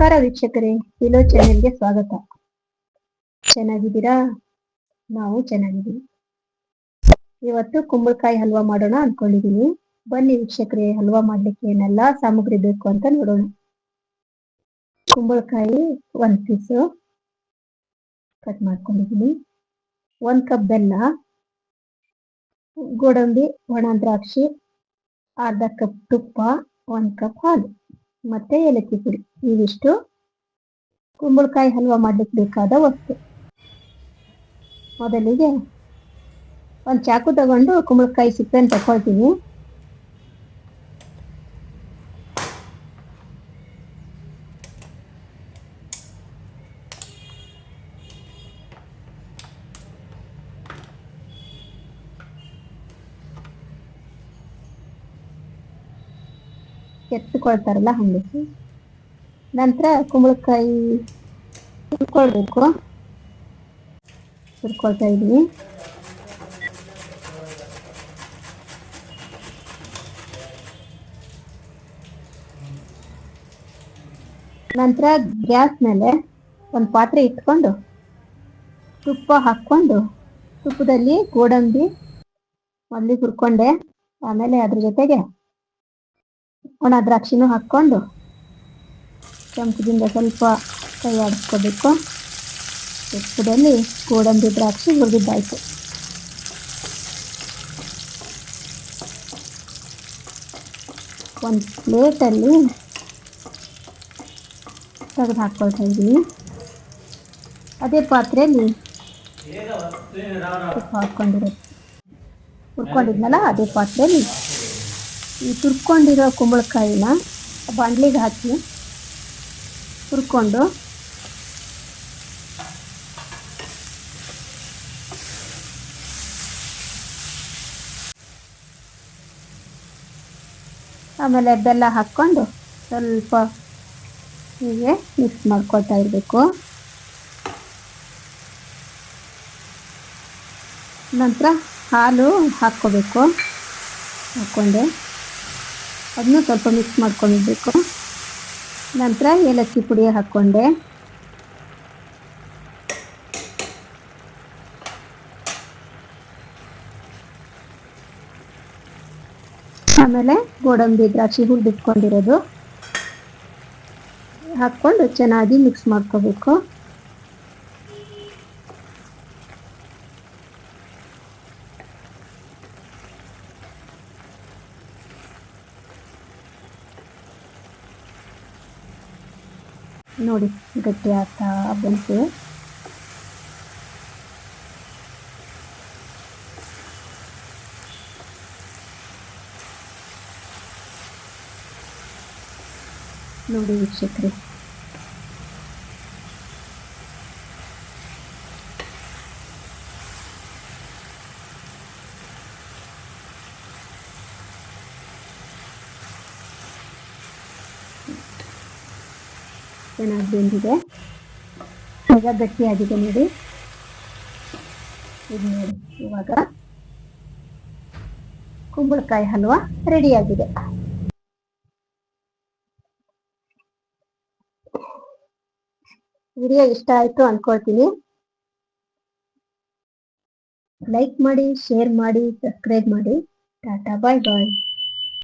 ನಮಸ್ಕಾರ ವೀಕ್ಷಕರೇ ಇಲೋ ಚಾನೆಲ್ಗೆ ಸ್ವಾಗತ. ಚೆನ್ನಾಗಿದ್ದೀರಾ? ನಾವು ಚೆನ್ನಾಗಿದ್ದೀವಿ. ಇವತ್ತು ಕುಂಬಳಕಾಯಿ ಹಲ್ವಾ ಮಾಡೋಣ ಅನ್ಕೊಂಡಿದೀನಿ. ಬನ್ನಿ ವೀಕ್ಷಕರೇ, ಹಲ್ವಾ ಮಾಡ್ಲಿಕ್ಕೆ ಏನೆಲ್ಲ ಸಾಮಗ್ರಿ ಬೇಕು ಅಂತ ನೋಡೋಣ. ಕುಂಬಳಕಾಯಿ ಒಂದ್ ಪೀಸ್ ಕಟ್ ಮಾಡ್ಕೊಂಡಿದೀನಿ. ಒಂದ್ ಕಪ್ ಬೆಲ್ಲ, ಗೋಡಂಬಿ ಒಣ ದ್ರಾಕ್ಷಿ ಅರ್ಧ ಕಪ್ ತುಪ್ಪ, ಒಂದ್ ಕಪ್ ಹಾಲು. ಮತ್ತೆ ಏಲಕ್ಕಿ ಪುಡಿ. ಇವಿಷ್ಟು ಕುಂಬಳಕಾಯಿ ಹಲ್ವಾ ಮಾಡ್ಲಿಕ್ಕೆ ಬೇಕಾದ ವಸ್ತು. ಮೊದಲಿಗೆ ಒಂದು ಚಾಕು ತಗೊಂಡು ಕುಂಬಳಕಾಯಿ ಸಿಪ್ಪೆನ ತಕೊಳ್ತೀನಿ ಎತ್ತುಕೊಳ್ತಾರಲ್ಲ ಹಂಗೆ ನಂತರ ಕುಂಬಳಕಾಯಿ ಸುರ್ಕೊಳ್ಬೇಕು ಸುರ್ಕೊಳ್ತಾ ಇದ್ದೀನಿ. ನಂತರ ಗ್ಯಾಸ್ ಮೇಲೆ ಒಂದು ಪಾತ್ರೆ ಇಟ್ಕೊಂಡು ತುಪ್ಪ ಹಾಕ್ಕೊಂಡು ತುಪ್ಪದಲ್ಲಿ ಗೋಡಂಬಿ ಮೊದಲಿಗೆ ಹುರ್ಕೊಂಡೆ, ಆಮೇಲೆ ಅದ್ರ ಜೊತೆಗೆ ಒಣ ದ್ರಾಕ್ಷಿನೂ ಹಾಕ್ಕೊಂಡು ಚಮಚದಿಂದ ಸ್ವಲ್ಪ ಕೈ ಆಡಿಸ್ಕೋಬೇಕು. ತುಪ್ಪದಲ್ಲಿ ಗೋಡಂಬಿ ದ್ರಾಕ್ಷಿ ಹುರಿದಿದ್ದಾಯ್ತು. ಒಂದು ಪ್ಲೇಟಲ್ಲಿ ತೆಗೆದು ಹಾಕ್ಕೊಳ್ತಾ ಇದ್ದೀನಿ. ಅದೇ ಪಾತ್ರೆಯಲ್ಲಿ ಉಪ್ಪು ಹಾಕ್ಕೊಂಡಿರೋ ಹುರ್ಕೊಂಡಿದ್ನಲ್ಲ ಅದೇ ಪಾತ್ರೆಯಲ್ಲಿ. ಈ ತುರ್ಕೊಂಡಿರೋ ಕುಂಬಳಕಾಯಿನ ಬಾಂಡ್ಲಿಗೆ ಹಾಕಿ ತುರ್ಕೊಂಡು ಆಮೇಲೆ ಬೆಲ್ಲ ಹಾಕ್ಕೊಂಡು ಸ್ವಲ್ಪ ಹೀಗೆ ಮಿಕ್ಸ್ ಮಾಡ್ಕೊಳ್ತಾ ಇರಬೇಕು. ನಂತರ ಹಾಲು ಹಾಕ್ಕೋಬೇಕು. ಹಾಕ್ಕೊಂಡೆ. ಅದನ್ನು ಸ್ವಲ್ಪ ಮಿಕ್ಸ್ ಮಾಡ್ಕೊಂಡಿರ್ಬೇಕು. ನಂತರ ಏಲಕ್ಕಿ ಪುಡಿ ಹಾಕ್ಕೊಂಡೆ. ಆಮೇಲೆ ಗೋಡಂಬಿ, ದ್ರಾಕ್ಷಿ ಹುರಿದಿಟ್ಕೊಂಡಿರೋದು. ಹಾಕ್ಕೊಂಡು ಚೆನ್ನಾಗಿ ಮಿಕ್ಸ್ ಮಾಡ್ಕೋಬೇಕು. ನೋಡಿ ಗಟ್ಟಿ ಆಗ್ತಾ ಬಂತು ನೋಡಿ ವೀಕ್ಷಕರೇ. ಚೆನ್ನಾಗಿ ಬೆಂದಿದೆ. ಈಗ ಗಟ್ಟಿಯಾಗಿದೆ ನೋಡಿ. ಇದು ನೋಡಿ ಇವಾಗ ಕುಂಬಳಕಾಯಿ ಹಲ್ವಾ ರೆಡಿಯಾಗಿದೆ ವಿಡಿಯೋ ಇಷ್ಟ ಆಯ್ತು ಅನ್ಕೊಳ್ತೀನಿ. ಲೈಕ್ ಮಾಡಿ ಶೇರ್ ಮಾಡಿ ಸಬ್ಸ್ಕ್ರೈಬ್ ಮಾಡಿ. ಟಾಟಾ ಬಾಯ್ ಬಾಯ್